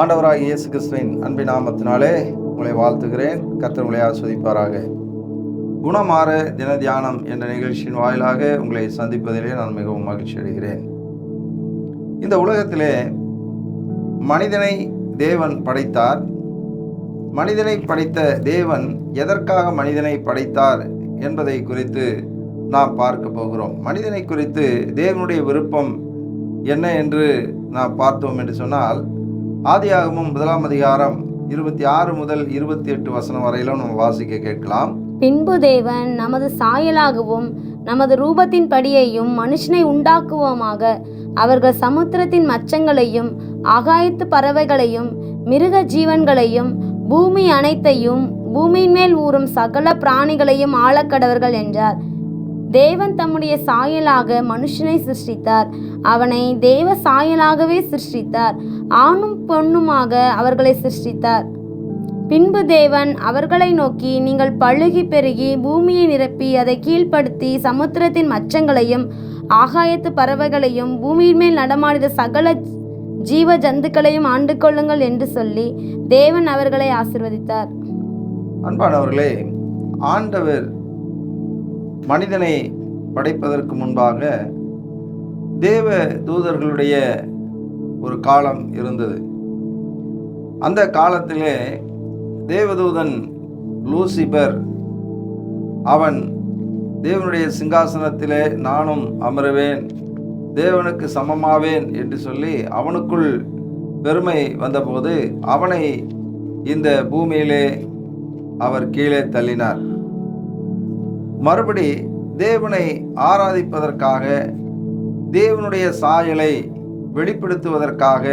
ஆண்டவராக இயேசு கிறிஸ்துவின் அன்பின் நாமத்தினாலே உங்களை வாழ்த்துகிறேன். கத்தர் உங்களை ஆஸ்வதிப்பாராக குணமாற தின தியானம் என்ற நிகழ்ச்சியின் வாயிலாக உங்களை சந்திப்பதிலே நான் மிகவும் மகிழ்ச்சி அடைகிறேன். இந்த உலகத்திலே மனிதனை தேவன் படைத்தார். மனிதனை படைத்த தேவன் எதற்காக மனிதனை படைத்தார் என்பதை குறித்து நாம் பார்க்க போகிறோம். மனிதனை குறித்து தேவனுடைய விருப்பம் என்ன என்று நாம் பார்த்தோம் என்று சொன்னால் ஆதியாகமும் முதலாம் அதிகாரம் இருபத்தி ஆறு முதல் இருபத்தி எட்டு வசனம் வரையிலும் நம்ம வாசிக்க கேட்கலாம். பின்பு தேவன் நமது சாயலாகவும் நமது ரூபத்தின் படியையும் மனுஷனை உண்டாக்குவோமாக. அவர்கள் சமுத்திரத்தின் மச்சங்களையும் ஆகாயத்து பறவைகளையும் மிருக ஜீவன்களையும் பூமி அனைத்தையும் பூமியின் மேல் ஊறும் சகல பிராணிகளையும் ஆளக்கடவர்கள் என்றார். தேவன் தம்முடைய சாயலாக மனுஷனை சிருஷ்டித்தார். அவனை தேவ சாயலாகவே சிருஷ்டித்தார். ஆணும் பொண்ணுமாக அவர்களை சிருஷ்டித்தார். பின்பு தேவன் அவர்களை நோக்கி நீங்கள் பழுகி பெருகி பூமியை நிரப்பி அதை கீழ்ப்படுத்தி சமுத்திரத்தின் மச்சங்களையும் ஆகாயத்து பறவைகளையும் பூமியின் மேல் நடமாடிய சகல ஜீவ ஜந்துக்களையும் ஆண்டு கொள்ளுங்கள் என்று சொல்லி தேவன் அவர்களை ஆசிர்வதித்தார். அன்பானவர்களே ஆண்டவர் மனிதனை படைப்பதற்கு முன்பாக தேவ தூதர்களுடைய ஒரு காலம் இருந்தது. அந்த காலத்திலே தேவதூதன் லூசிபர் அவன் தேவனுடைய சிங்காசனத்திலே நானும் அமருவேன் தேவனுக்கு சமமாவேன் என்று சொல்லி அவனுக்குள் பெருமை வந்தபோது அவனை இந்த பூமியிலே அவர் கீழே தள்ளினார். மறுபடி தேவனை ஆராதிப்பதற்காக தேவனுடைய சாயலை வெளிப்படுத்துவதற்காக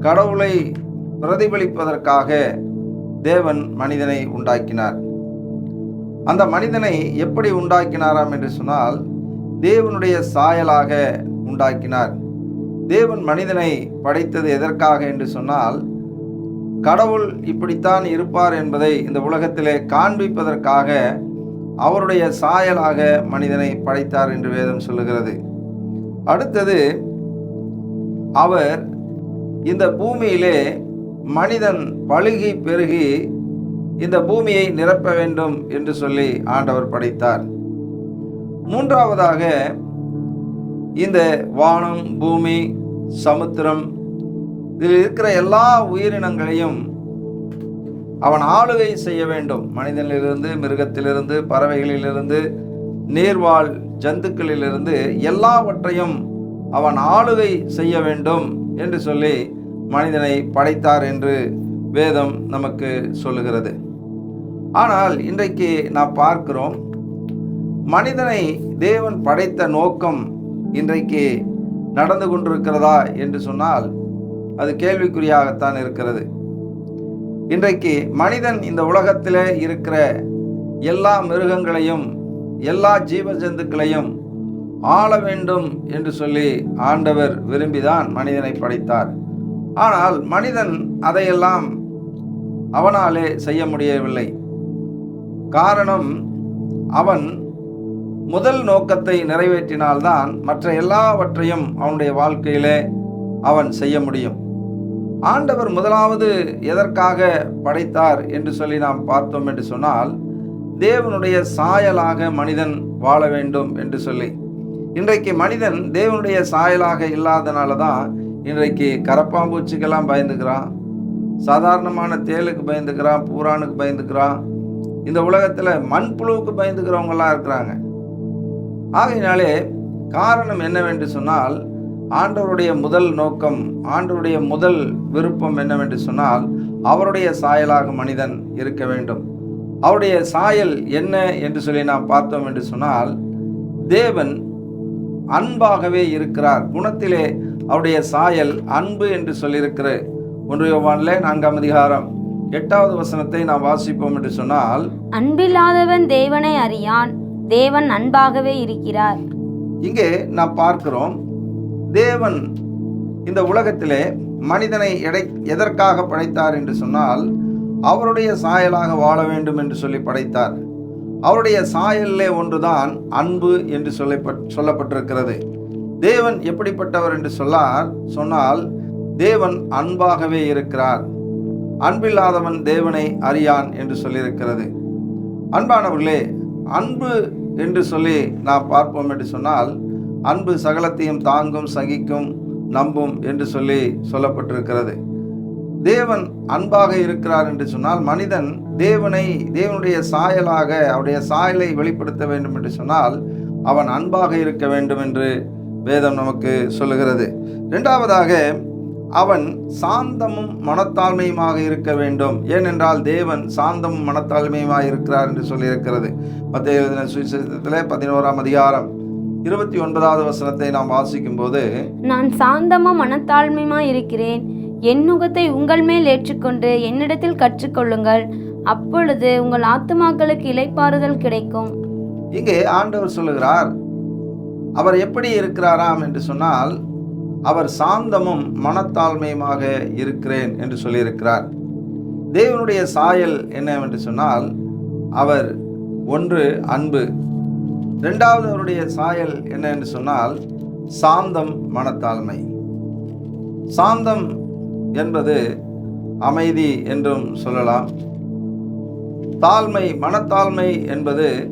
கடவுளை பிரதிபலிப்பதற்காக தேவன் மனிதனை உண்டாக்கினார். அந்த மனிதனை எப்படி உண்டாக்கினாராம் என்று சொன்னால் தேவனுடைய சாயலாக உண்டாக்கினார். தேவன் மனிதனை படைத்தது எதற்காக என்று சொன்னால் கடவுள் இப்படித்தான் இருப்பார் என்பதை இந்த உலகத்திலே காண்பிப்பதற்காக அவருடைய சாயலாக மனிதனை படைத்தார் என்று வேதம் சொல்லுகிறது. அடுத்தது அவர் இந்த பூமியிலே மனிதன் பழுகி பெருகி இந்த பூமியை நிரப்ப வேண்டும் என்று சொல்லி ஆண்டவர் படைத்தார். மூன்றாவதாக இந்த வானம் பூமி சமுத்திரம் இதில் இருக்கிற எல்லா உயிரினங்களையும் அவன் ஆளுகை செய்ய வேண்டும். மனிதனிலிருந்து மிருகத்திலிருந்து பறவைகளிலிருந்து நீர்வாழ் ஜந்துக்களிலிருந்து எல்லாவற்றையும் அவன் ஆளுகை செய்ய வேண்டும் என்று சொல்லி மனிதனை படைத்தார் என்று வேதம் நமக்கு சொல்லுகிறது. ஆனால் இன்றைக்கு நாம் பார்க்கிறோம் மனிதனை தேவன் படைத்த நோக்கம் இன்றைக்கு நடந்து கொண்டிருக்கிறதா என்று சொன்னால் அது கேள்விக்குறியாகத்தான் இருக்கிறது. இன்றைக்கு மனிதன் இந்த உலகத்தில் இருக்கிற எல்லா மிருகங்களையும் எல்லா ஜீவ ஜந்துக்களையும் ஆள வேண்டும் என்று சொல்லி ஆண்டவர் விரும்பிதான் மனிதனை படைத்தார். ஆனால் மனிதன் அதையெல்லாம் அவனாலே செய்ய முடியவில்லை. காரணம் அவன் முதல் நோக்கத்தை நிறைவேற்றினால்தான் மற்ற எல்லாவற்றையும் அவனுடைய வாழ்க்கையிலே அவன் செய்ய முடியும். ஆண்டவர் முதலாவது எதற்காக படைத்தார் என்று சொல்லி நாம் பார்த்தோம் என்று சொன்னால் தேவனுடைய சாயலாக மனிதன் வாழ வேண்டும் என்று சொல்லி. இன்றைக்கு மனிதன் தேவனுடைய சாயலாக இல்லாதனால தான் இன்றைக்கு கரப்பாம்பூச்சிக்கெல்லாம் பயந்துக்கிறான் சாதாரணமான தேலுக்கு பயந்துக்கிறான் பூரானுக்கு பயந்துக்கிறான். இந்த உலகத்தில் மண்புழுவுக்கு பயந்துக்கிறவங்களாம் இருக்கிறாங்க. ஆகையினாலே காரணம் என்னவென்று சொன்னால் ஆண்டவருடைய முதல் நோக்கம் ஆண்டவருடைய முதல் விருப்பம் என்னவென்று சொன்னால் அவருடைய சாயலாக மனிதன் இருக்க வேண்டும். அவருடைய சாயல் என்ன என்று சொல்லி நாம் பார்த்தோம் என்று சொன்னால் தேவன் அன்பாகவே இருக்கிறார். குணத்திலே அவருடைய சாயல் அன்பு என்று சொல்லியிருக்கிற ஒன்று யோவானிலே நான்காம் அதிகாரம் எட்டாவது வசனத்தை நாம் வாசிப்போம் என்று சொன்னால் அன்பில்லாதவன் தேவனை அறியான் தேவன் அன்பாகவே இருக்கிறார். இங்கே நாம் பார்க்கிறோம் தேவன் இந்த உலகத்திலே மனிதனை எடை எதற்காக படைத்தார் என்று சொன்னால் அவருடைய சாயலாக வாழ வேண்டும் என்று சொல்லி படைத்தார். அவருடைய சாயலிலே ஒன்றுதான் அன்பு என்று சொல்லப்பட் சொல்லப்பட்டிருக்கிறது. தேவன் எப்படிப்பட்டவர் என்று சொல்லார் சொன்னால் தேவன் அன்பாகவே இருக்கிறார். அன்பில்லாதவன் தேவனை அறியான் என்று சொல்லியிருக்கிறது. அன்பானவர்களே அன்பு என்று சொல்லி நாம் பார்ப்போம் என்று சொன்னால் அன்பு சகலத்தையும் தாங்கும் சகிக்கும் நம்பும் என்று சொல்லி சொல்லப்பட்டிருக்கிறது. தேவன் அன்பாக இருக்கிறார் என்று சொன்னால் மனிதன் தேவனை தேவனுடைய சாயலாக அவருடைய சாயலை வெளிப்படுத்த வேண்டும் என்று சொன்னால் அவன் அன்பாக இருக்க வேண்டும் என்று வேதம் நமக்கு சொல்லுகிறது. இரண்டாவதாக அவன் சாந்தமும் மனத்தாழ்மையுமாக இருக்க வேண்டும். ஏனென்றால் தேவன் சாந்தமும் மனத்தாழ்மையுமாக இருக்கிறார் என்று சொல்லியிருக்கிறது. மத்திய எழுதின சுவிசேஷத்தில் பதினோராம் அதிகாரம். இருபத்தி ஒன்பதாவது வசனத்தை நாம் வாசிக்கும் போது நான் சாந்தமும் மனத்தாழ்மையுமா இருக்கிறேன். என் நுகத்தை உங்கள் மேல் ஏற்றுக்கொண்டு என்னிடத்தில் கற்றுக்கொள்ளுங்கள். அப்பொழுது உங்கள் ஆத்துமாக்களுக்கு இளைப்பாறுதல் கிடைக்கும். இங்கே ஆண்டவர் சொல்லுகிறார் அவர் எப்படி இருக்கிறாராம்? என்று சொன்னால் அவர் சாந்தமும் மனத்தாழ்மையுமாக இருக்கிறேன் என்று சொல்லியிருக்கிறார். தேவனுடைய சாயல் என்னவென்று சொன்னால் அவர் ஒன்று அன்பு ரெண்டாவது அவருடைய சாயல் என்ன என்று சொன்னால் சாந்தம் மனத்தாழ்மை. சாந்தம் என்பது அமைதி என்றும் சொல்லலாம். தாழ்மை மனத்தாழ்மை என்பது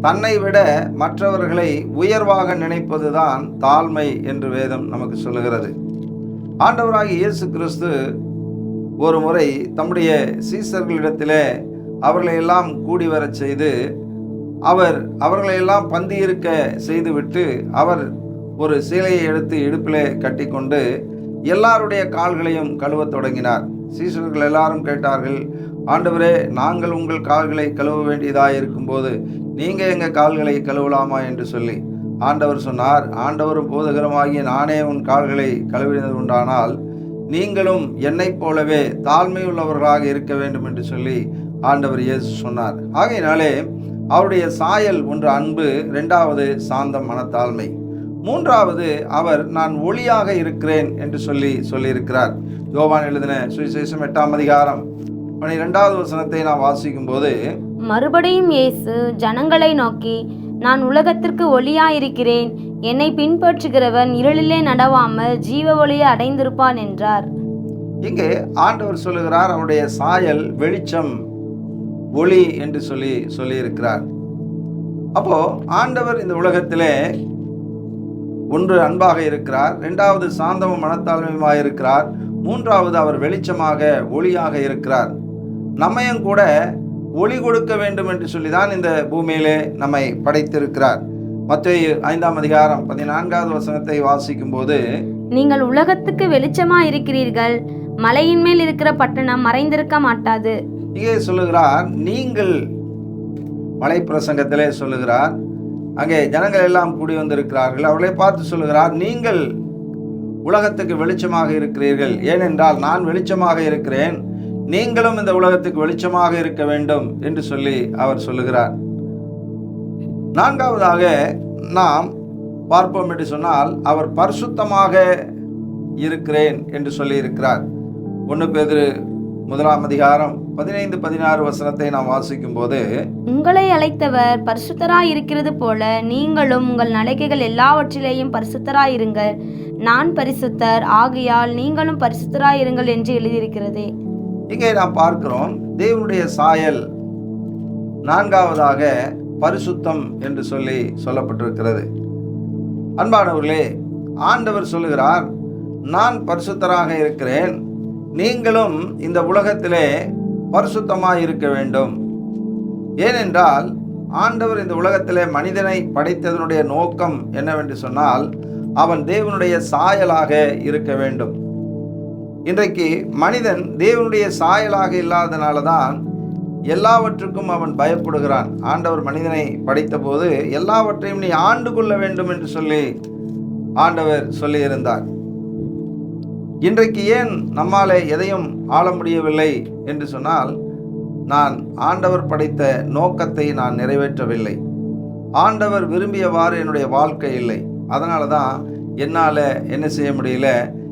தன்னை விட மற்றவர்களை உயர்வாக நினைப்பதுதான் தாழ்மை என்று வேதம் நமக்கு சொல்லுகிறது. ஆண்டவராகிய இயேசு கிறிஸ்து ஒரு முறை தம்முடைய சீசர்களிடத்திலே அவர்களை எல்லாம் கூடி வரச் செய்து அவர் அவர்களை எல்லாம் பந்தி இருக்க செய்துவிட்டு அவர் ஒரு சீலையை எடுத்து இடுப்பிலே கட்டிக்கொண்டு எல்லாருடைய கால்களையும் கழுவத் தொடங்கினார். சீசர்கள் எல்லாரும் கேட்டார்கள் ஆண்டவரே நாங்கள் உங்கள் கால்களை கழுவ வேண்டியதாக இருக்கும்போது நீங்கள் எங்கள் கால்களை கழுவலாமா? என்று சொல்லி ஆண்டவர் சொன்னார் ஆண்டவரும் போதகரமாகிய நானே உன் கால்களை கழுவினது உண்டானால் நீங்களும் என்னைப் போலவே தாழ்மையுள்ளவர்களாக இருக்க வேண்டும் என்று சொல்லி ஆண்டவர் இயேசு சொன்னார். ஆகையினாலே அவருடைய சாயல் ஒன்று அன்பு ரெண்டாவது சாந்தம் மனத்தாழ்மை. மூன்றாவது அவர் நான் ஒளியாக இருக்கிறேன் என்று சொல்லி சொல்லியிருக்கிறார். யோவான் எழுதின சுவிசேஷம் எட்டாம் அதிகாரம் பனிரெண்டாவது வசனத்தை நான் வாசிக்கும் போது மறுபடியும் இயேசு ஜனங்களை நோக்கி நான் உலகத்திற்கு ஒளியாயிருக்கிறேன். என்னை பின்பற்றுகிறவன் இருளிலே நடவாமல் ஜீவ ஒளியை அடைந்திருப்பான் என்றார். இங்கே ஆண்டவர் சொல்லுகிறார் அவருடைய சாயல் வெளிச்சம். ஒளி என்று சொல்லி சொல்லியிருக்கிறார். அப்போ ஆண்டவர் இந்த உலகத்திலே ஒன்று அன்பாக இருக்கிறார் ரெண்டாவது சாந்தமும் மனத்தாழ்மையுமாக இருக்கிறார் மூன்றாவது அவர் வெளிச்சமாக ஒளியாக இருக்கிறார். நம்மையும் கூட ஒளி கொடுக்க வேண்டும் என்று சொல்லி தான் இந்த பூமியிலே நம்மை படைத்திருக்கிறார். மத்திய ஐந்தாம் அதிகாரம் பதினான்காவது வசனத்தை வாசிக்கும் போது நீங்கள் உலகத்துக்கு வெளிச்சமா இருக்கிறீர்கள் மலையின் மேல் இருக்கிற பட்டணம் மறைந்திருக்க மாட்டாது. இங்கே சொல்லுகிறார் நீங்கள் மலை பிரசங்கத்திலே சொல்லுகிறார் அங்கே ஜனங்கள் எல்லாம் கூடி வந்திருக்கிறார்கள். அவர்களை பார்த்து சொல்லுகிறார் நீங்கள் உலகத்துக்கு வெளிச்சமாக இருக்கிறீர்கள். ஏனென்றால் நான் வெளிச்சமாக இருக்கிறேன் நீங்களும் இந்த உலகத்துக்கு வெளிச்சமாக இருக்க வேண்டும் என்று சொல்லி அவர் சொல்லுகிறார். நான்காவதாக நாம் பார்ப்போம் என்று சொன்னால் அவர் பரிசுத்தமாக இருக்கிறேன் என்று சொல்லி இருக்கிறார் ஒன்று பேர் முதலாம் அதிகாரம் பதினைந்து பதினாறு வசனத்தை நாம் வாசிக்கும் போது உங்களை அழைத்தவர் பரிசுத்தராய் இருக்கிறது போல நீங்களும் உங்கள் நடைகைகள் எல்லாவற்றிலேயும் பரிசுத்தராய் இருங்கள் நான் பரிசுத்தர் ஆகையால் நீங்களும் பரிசுத்தராய் இருங்கள் என்று எழுதியிருக்கிறதே. இங்கே நாம் பார்க்கிறோம் தேவனுடைய சாயல் நான்காவதாக பரிசுத்தம் என்று சொல்லி சொல்லப்பட்டிருக்கிறது. அன்பானவர்களே ஆண்டவர் சொல்லுகிறார் நான் பரிசுத்தராக இருக்கிறேன் நீங்களும் இந்த உலகத்திலே பரிசுத்தமாக இருக்க வேண்டும். ஏனென்றால் ஆண்டவர் இந்த உலகத்திலே மனிதனை படைத்ததனுடைய நோக்கம் என்னவென்று சொன்னால் அவன் தேவனுடைய சாயலாக இருக்க வேண்டும். இன்றைக்கு மனிதன் தேவனுடைய சாயலாக இல்லாதனால தான் எல்லாவற்றுக்கும் அவன் பயப்படுகிறான். ஆண்டவர் மனிதனை படைத்தபோது எல்லாவற்றையும் நீ ஆண்டு கொள்ள வேண்டும் என்று சொல்லி ஆண்டவர் சொல்லியிருந்தார். இன்றைக்கு ஏன் நம்மாலே எதையும் ஆள முடியவில்லை என்று சொன்னால் நான் ஆண்டவர் படைத்த நோக்கத்தை நான் நிறைவேற்றவில்லை. ஆண்டவர் விரும்பியவாறு என்னுடைய வாழ்க்கை இல்லை. அதனால தான் என்னால் என்ன செய்ய முடியல?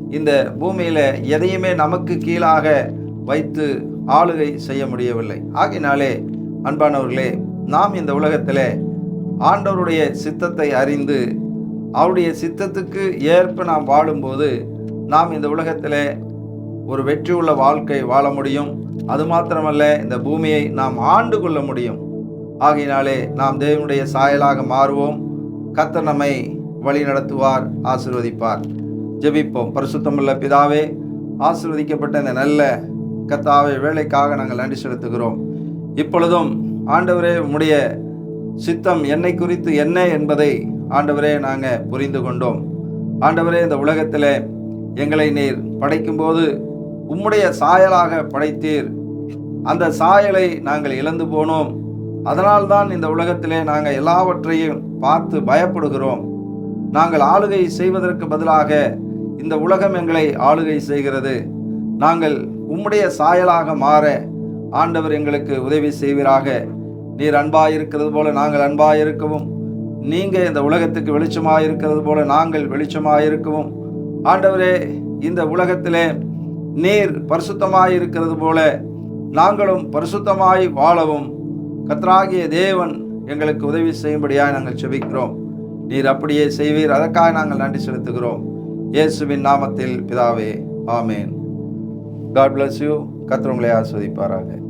இந்த பூமியில் எதையுமே நமக்கு கீழாக வைத்து ஆளுகை செய்ய முடியவில்லை. ஆகினாலே அன்பானவர்களே நாம் இந்த உலகத்திலே ஆண்டவருடைய சித்தத்தை அறிந்து அவருடைய சித்தத்துக்கு ஏற்ப நாம் வாழும்போது நாம் இந்த உலகத்திலே ஒரு வெற்றி உள்ள வாழ்க்கை வாழ முடியும். அது மாத்திரமல்ல இந்த பூமியை நாம் ஆண்டு கொள்ள முடியும். ஆகையினாலே நாம் தேவனுடைய சாயலாக மாறுவோம். கத்தர் நம்மை வழி நடத்துவார் ஆசிர்வதிப்பார். ஜெபிப்போம். பரிசுத்தமுள்ள பிதாவே ஆசிர்வதிக்கப்பட்ட இந்த நல்ல கத்தாவை வேலைக்காக நாங்கள் நன்றி செலுத்துகிறோம். இப்பொழுதும் ஆண்டவரே உம்முடைய சித்தம் என்னை குறித்து என்ன என்பதை ஆண்டவரே நாங்கள் புரிந்து கொண்டோம். ஆண்டவரே இந்த உலகத்தில் எங்களை நீர் படைக்கும்போது உம்முடைய சாயலாக படைத்தீர். அந்த சாயலை நாங்கள் இழந்து போனோம். அதனால்தான் இந்த உலகத்திலே நாங்கள் எல்லாவற்றையும் பார்த்து பயப்படுகிறோம். நாங்கள் ஆளுகை செய்வதற்கு பதிலாக இந்த உலகம் எங்களை ஆளுகை செய்கிறது. நாங்கள் உம்முடைய சாயலாக மாற ஆண்டவர் எங்களுக்கு உதவி செய்வீராக. நீர் அன்பாக இருக்கிறது போல நாங்கள் அன்பாக இருக்கவும் நீங்கள் இந்த உலகத்துக்கு வெளிச்சமாக இருக்கிறது போல நாங்கள் வெளிச்சமாக இருக்கவும் ஆண்டவரே இந்த உலகத்திலே நீர் பரிசுத்தமாய் இருக்கிறது போல நாங்களும் பரிசுத்தமாய் வாழவும். கத்ராகிய தேவன் எங்களுக்கு உதவி செய்யும்படியாக நாங்கள் செபிக்கிறோம். நீர் அப்படியே செய்வீர். அதற்காக நாங்கள் நன்றி செலுத்துகிறோம். இயேசுவின் நாமத்தில் பிதாவே ஆமேன். காட் பிளஸ் யூ கத்திரவங்களை உங்களை ஆஸ்வதிப்பாராக